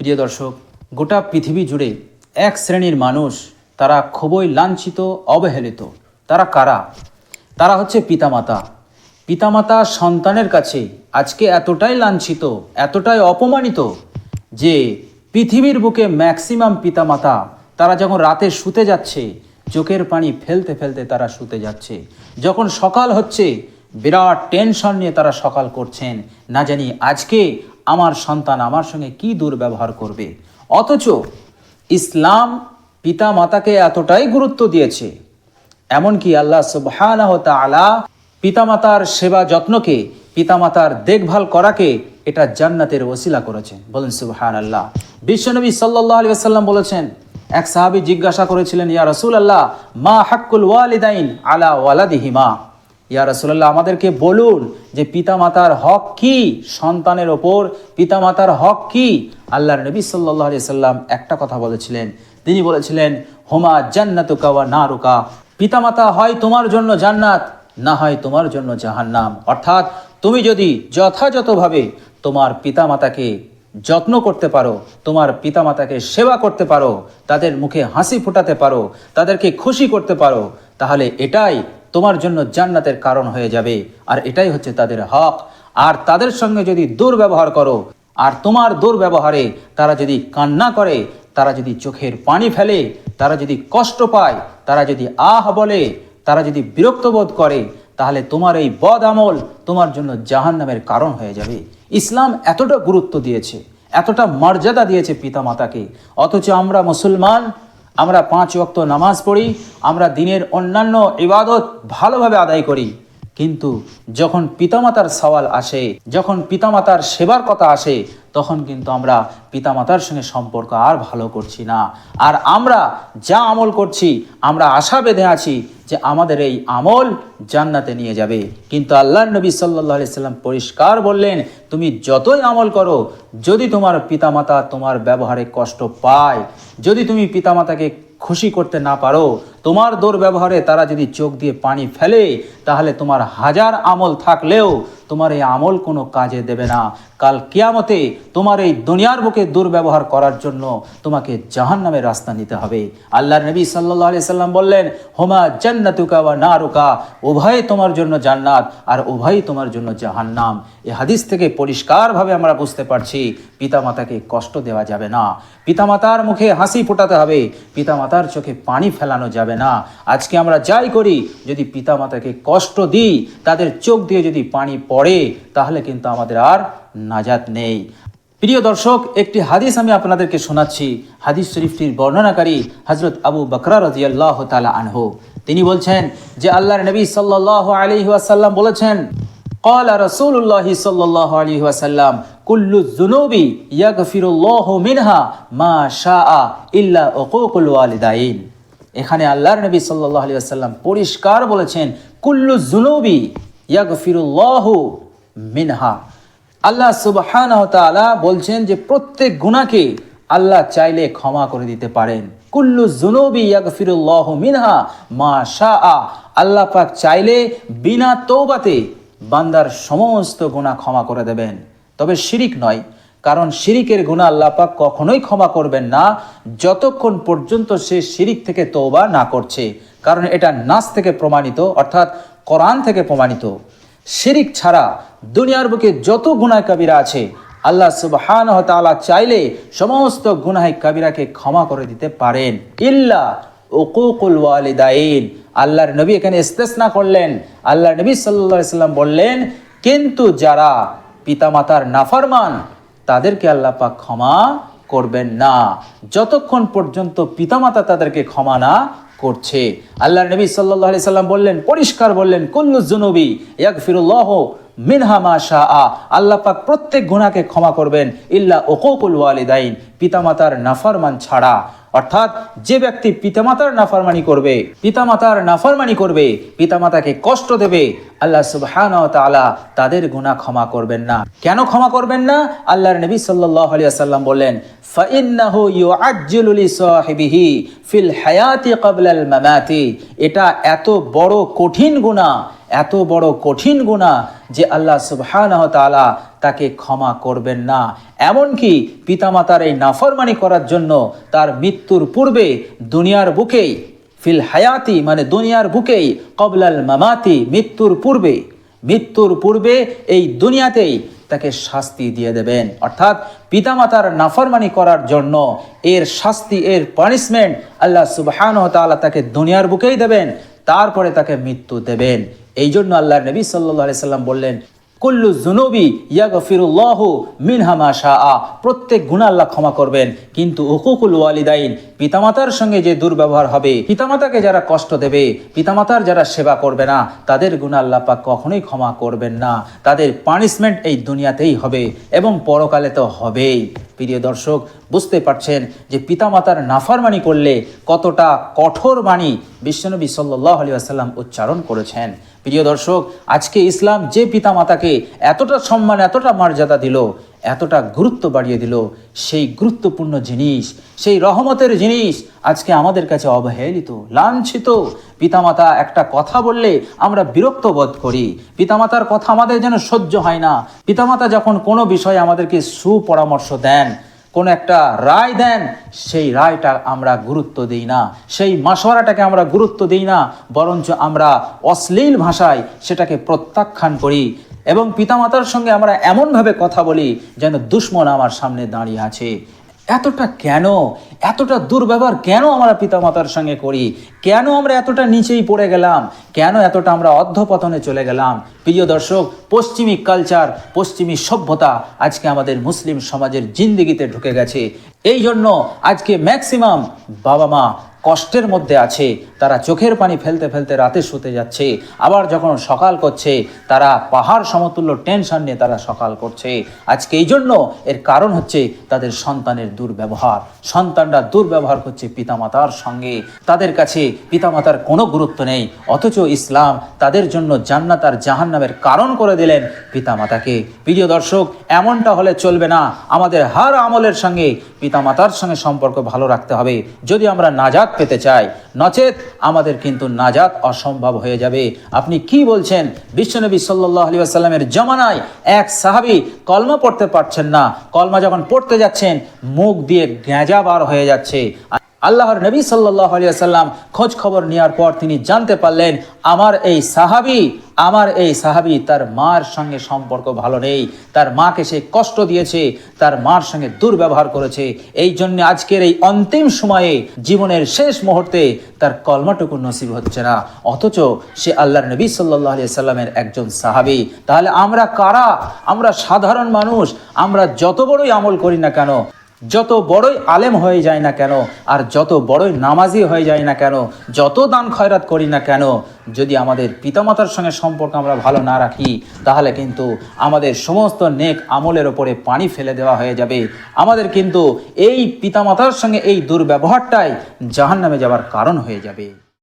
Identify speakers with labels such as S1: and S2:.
S1: প্রিয় দর্শক, গোটা পৃথিবী জুড়ে এক শ্রেণির মানুষ তারা খুবই লাঞ্ছিত, অবহেলিত। তারা কারা? তারা হচ্ছে পিতামাতা। পিতামাতা সন্তানের কাছে আজকে এতটাই লাঞ্ছিত, এতটাই অপমানিত যে পৃথিবীর বুকে ম্যাক্সিমাম পিতামাতা তারা যখন রাতে শুতে যাচ্ছে, চোখের পানি ফেলতে ফেলতে তারা শুতে যাচ্ছে। যখন সকাল হচ্ছে, বিরাট টেনশন নিয়ে তারা সকাল করছেন। না জানি আজকে আমার সন্তান আমার সঙ্গে কি দুর্ব্যবহার করবে? অথচ ইসলাম পিতা মাতাকে এতটাই গুরুত্ব দিয়েছে। এমনকি আল্লাহ সুবহানাহ তাআলা পিতামাতার সেবা যত্নকে, পিতামাতার দেখভাল করাকে এটা জান্নাতের ওসিলা করেছেন বলেন সুবহান আল্লাহ বিশ্বনবী সাল্লাহ আলী আসাল্লাম বলেছেন, এক সাহাবী জিজ্ঞাসা করেছিলেন, ইয়া রসুল আল্লাহ মা হাক্কুল ওয়ালিদাইন আলা ওয়ালাদিহিমা? ইয়া রসুল্লাহ আমাদেরকে বলুন যে পিতামাতার হক কি? সন্তানের ওপর পিতামাতার হক কি? আল্লাহর নবী সাল্লাহ সাল্লাম একটা কথা বলেছিলেন। তিনি বলেছিলেন, হোমা জান্নাতুকা ওয়া নারুকা। পিতামাতা হয় তোমার জন্য জান্নাত, না হয় তোমার জন্য জাহান্নাম। অর্থাৎ তুমি যদি যথাযথভাবে তোমার পিতামাতাকে যত্ন করতে পারো, তোমার পিতামাতাকে সেবা করতে পারো, তাদের মুখে হাসি ফোটাতে পারো, তাদেরকে খুশি করতে পারো, তাহলে এটাই তোমার জন্য জান্নাতের কারণ হয়ে যাবে। আর এটাই হচ্ছে তাদের হক। আর তাদের সঙ্গে যদি দুর্ব্যবহার করো, আর তোমার দুর্ব্যবহারে তারা যদি কান্না করে, তারা যদি চোখের পানি ফেলে, তারা যদি কষ্ট পায়, তারা যদি আহ বলে, তারা যদি বিরক্ত বোধ করে, তাহলে তোমার এই বদ আমল তোমার জন্য জাহান্নামের কারণ হয়ে যাবে। ইসলাম এতটা গুরুত্ব দিয়েছে, এতটা মর্যাদা দিয়েছে পিতামাতাকে। অথচ আমরা মুসলমান আমরা পাঁচ ওয়াক্ত নামাজ পড়ি আমরা দিনের অন্যান্য ইবাদত ভালোভাবে আদায় করি। কিন্তু যখন পিতামাতার সওয়াল আসে, যখন পিতামাতার সেবার কথা আসে, তখন কিন্তু আমরা পিতামাতার সঙ্গে সম্পর্ক আর ভালো করছি না। আর আমরা যা আমল করছি, আমরা আশা বেঁধে আছি যে আমাদের এই আমল জান্নাতে নিয়ে যাবে। কিন্তু আল্লাহ নবী সাল্লাহ সাল্লাম পরিষ্কার বললেন, তুমি যতই আমল করো, যদি তোমার পিতামাতা তোমার ব্যবহারে কষ্ট পায়, যদি তুমি পিতামাতাকে খুশি করতে না পারো, তোমার দুর্ব্যবহারে তারা যদি চোখ দিয়ে পানি ফেলে, তাহলে তোমার হাজার আমল থাকলেও তোমার এই আমল কোনো কাজে দেবে না। কাল কিয়ামতে তোমার এই দুনিয়ার বুকে দুর্ব্যবহার করার জন্য তোমাকে জাহান নামের রাস্তা নিতে হবে। আল্লাহ নবী সাল্লাহ আলি সাল্লাম বললেন, হোমা জান্নাতুকা বা না রুকা উভয় তোমার জন্য জান্নাত আর উভয়ই তোমার জন্য জাহান্নাম। এ হাদিস থেকে পরিষ্কারভাবে আমরা বুঝতে পারছি, পিতামাতাকে কষ্ট দেওয়া যাবে না। পিতামাতার মুখে হাসি ফোটাতে হবে, পিতামাতার চোখে পানি ফেলানো যাবে না। আজকে আমরা যাই করি, যদি পিতামাতাকে কষ্ট দিই, তাদের চোখ দিয়ে যদি পানি পড়ে, তাহলে কিন্তু আমাদের আর নাজাত নেই প্রিয় দর্শক একটি হাদিস আমি আপনাদেরকে শোনাচ্ছি হাদিস শরীফটির বর্ণনাকারী হজরত আবু বকরা রাজিয়াল্লাহ তালা আনহু তিনি বলছেন যে আল্লাহর নবী সাল্লাহ আলী ওয়াসাল্লাম বলেছেন قال رسول الله صلى الله عليه وسلم كل الذنوب يغفر الله منها ما شاء إلا عقوق الوالدين এখানে আল্লাহর নবী সাল্লাল্লাহু আলাইহি ওয়াসাল্লাম পরিষ্কার বলেছেন কুল্লু যুনুবি ইয়াগফিরুল্লাহু মিনহা আল্লাহ সুবহানাহু ওয়া তাআলা বলছেন যে প্রত্যেক গুনাহকে আল্লাহ চাইলে ক্ষমা করে দিতে পারেন। কুল্লু যুনুবি ইয়াগফিরুল্লাহু মিনহা মা শাআ আল্লাহ পাক চাইলে বিনা তওবাতে বান্দার সমস্ত গুনাহ ক্ষমা করে দেবেন। তবে শিরিক নয়, কারণ শিরিকের গুণা আল্লাহ পাক কখনোই ক্ষমা করবেন না, যতক্ষণ পর্যন্ত সে শিরিক থেকে তৌবা না করছে। কারণ এটা নাস থেকে প্রমাণিত, অর্থাৎ কোরআন থেকে প্রমাণিত। শিরিক ছাড়া দুনিয়ার বুকে যত গুনাহ কাবিরা আছে, আল্লাহ সুবহান তাআলা চাইলে সমস্ত গুনাহ কাবিরাকে ক্ষমা করে দিতে পারেন। ইল্লা উকুকুল ওয়ালিদাইন। আল্লাহর নবী এখানে ইস্তেসনা করলেন। আল্লাহর নবী সাল্লাম বললেন, কিন্তু যারা পিতামাতার নাফারমান, তাদেরকে আল্লাহ পাক ক্ষমা করবেন না। যতক্ষণ পর্যন্ত পিতামাতা তাদেরকে ক্ষমা না করছে। আল্লাহ নবী সাল্লাহ আলি সাল্লাম বললেন, পরিষ্কার বললেন, কুল্লু জুনুবি ইয়াগফিরুল্লাহ মিনহা মা আ আল্লাহ পাক প্রত্যেক গুণাকে ক্ষমা করবেন, ইল্লা ওকুল ওয়ালিদাইন। পিতামাতার নাফরমান ছাড়া। অর্থাৎ যে ব্যক্তি পিতামাতার নাফারমানি করবে, পিতামাতার নাফারমানি করবে, পিতামাতাকে কষ্ট দেবে, আল্লাহ সুবহান তাদের গুনাহ ক্ষমা করবেন না। কেন ক্ষমা করবেন না? আল্লাহর নবী সাল্লাল্লাহু আলাইহি ওয়াসাল্লাম বললেন ফিল হায়াতি ক্বাবলাল মামাতি। এটা এত বড় কঠিন গুনাহ এত বড় কঠিন গুণা যে আল্লাহ সুবহানাহু তাকে ক্ষমা করবেন না। এমনকি পিতামাতার এই নাফরমানি করার জন্য তার মৃত্যুর পূর্বে দুনিয়ার বুকেই, ফিল হায়াতি মানে দুনিয়ার বুকেই, কবলাল মামাতি মৃত্যুর পূর্বে মৃত্যুর পূর্বে এই দুনিয়াতেই তাকে শাস্তি দিয়ে দেবেন। অর্থাৎ পিতামাতার নাফরমানি করার জন্য এর শাস্তি, এর পানিশমেন্ট আল্লাহ সুবহান তাকে দুনিয়ার বুকেই দেবেন, তারপরে তাকে মৃত্যু দেবেন। এই জন্য আল্লাহ নবী সাল্লাহ সাল্লাম বললেন, কুল্লু জুনুবি ইয়াগফিরুল্লাহ মিনহা মা শাআ। প্রত্যেক গুনাহ আল্লাহ ক্ষমা করবেন, কিন্তু উকুকুল ওয়ালিদাইন, পিতামাতার সঙ্গে যে দুর্ব্যবহার হবে, পিতামাতাকে যারা কষ্ট দেবে, পিতামাতার যারা সেবা করবে না, তাদের গুনাহ আল্লাহ পাক কখনোই ক্ষমা করবেন না। তাদের পানিশমেন্ট এই দুনিয়াতেই হবে এবং পরকালে তো হবেই। প্রিয় দর্শক, বুঝতে পারছেন যে পিতামাতার নাফরমানি করলে কতটা কঠোর বাণী বিশ্বনবী সাল্লাহ আলী আসাল্লাম উচ্চারণ করেছেন। প্রিয় দর্শক, আজকে ইসলাম যে পিতামাতাকে এতটা সম্মান, এতটা মর্যাদা দিল, এতটা গুরুত্ব বাড়িয়ে দিল, সেই গুরুত্বপূর্ণ জিনিস, সেই রহমতের জিনিস আজকে আমাদের কাছে অবহেলিত, লাঞ্ছিত। পিতামাতা একটা কথা বললে আমরা বিরক্ত বোধ করি। পিতামাতার কথা আমাদের যেন সহ্য হয় না। পিতামাতা যখন কোনো বিষয়ে আমাদেরকে সুপরামর্শ দেন কোনো একটা রায় দেন, সেই রায়টা আমরা গুরুত্ব দিই না। সেই মাসোয়ারাটাকে আমরা গুরুত্ব দিই না, বরঞ্চ আমরা অশ্লীল ভাষায় সেটাকে প্রত্যাখ্যান করি এবং পিতামাতার সঙ্গে আমরা এমনভাবে কথা বলি যেন দুশ্মন আমার সামনে দাঁড়িয়ে আছে। এতটা কেন? এতটা দুর্ব্যবহার কেন আমরা পিতামাতার সঙ্গে করি? কেন আমরা এতটা নিচেই পড়ে গেলাম? কেন এতটা আমরা অধ্যপতনে চলে গেলাম? প্রিয় দর্শক, পশ্চিমী কালচার পশ্চিমী সভ্যতা আজকে আমাদের মুসলিম সমাজের জিন্দিগিতে ঢুকে গেছে। এই জন্য আজকে ম্যাক্সিমাম বাবা মা কষ্টের মধ্যে আছে। তারা চোখের পানি ফেলতে ফেলতে রাতে শুতে যাচ্ছে। আবার যখন সকাল করছে, তারা পাহাড় সমতুল্য টেনশন নিয়ে তারা সকাল করছে। আজকে এই জন্য এর কারণ হচ্ছে তাদের সন্তানের দুর্ব্যবহার। সন্তানরা দুর্ব্যবহার করছে পিতামাতার সঙ্গে। তাদের কাছে পিতামাতার কোনো গুরুত্ব নেই। অথচ ইসলাম তাদের জন্য জান্নাত আর জাহান্নামের কারণ করে দিলেন পিতামাতাকে। প্রিয় দর্শক, এমনটা হলে চলবে না। আমাদের হার আমলের সঙ্গে পিতামাতার সঙ্গে সম্পর্ক ভালো রাখতে হবে। যদি আমরা নাজাত পেতে চাই, নচেত আমাদের কিন্তু নাজাত অসম্ভব হয়ে যাবে। আপনি কি বলছেন? বিশ্বনবী সাল্লাহ আলী আসাল্লামের জমানায় এক সাহাবি কলমা পড়তে পারছেন না। কলমা যখন পড়তে যাচ্ছেন, মুখ দিয়ে গ্যাঁজা বার হয়ে যাচ্ছে। আল্লাহর নবী সাল্লাহ আলী আসাল্লাম খোঁজ খবর নেওয়ার পর তিনি জানতে পারলেন, আমার এই সাহাবি, আমার এই সাহাবি তার মার সঙ্গে সম্পর্ক ভালো নেই। তার মাকে সে কষ্ট দিয়েছে, তার মার সঙ্গে দুর্ব্যবহার করেছে। এই জন্য আজকের এই অন্তিম সময়ে, জীবনের শেষ মুহূর্তে তার কলমাটুকু নসিব হচ্ছে না। অথচ সে আল্লাহর নবী সাল্লাহ আলিয়া সাল্লামের একজন সাহাবি। তাহলে আমরা কারা? আমরা সাধারণ মানুষ। আমরা যত বড়ই আমল করি না কেন যত বড়ই আলেম হয়ে যায় না কেন, আর যত বড়ই নামাজি হয়ে যায় না কেন, যত দান খয়রাত করি না কেন, যদি আমাদের পিতামাতার সঙ্গে সম্পর্ক আমরা ভালো না রাখি, তাহলে কিন্তু আমাদের সমস্ত নেক আমলের ওপরে পানি ফেলে দেওয়া হয়ে যাবে। আমাদের কিন্তু এই পিতামাতার সঙ্গে এই দুর্ব্যবহারটাই জাহান্নামে যাওয়ার কারণ হয়ে যাবে।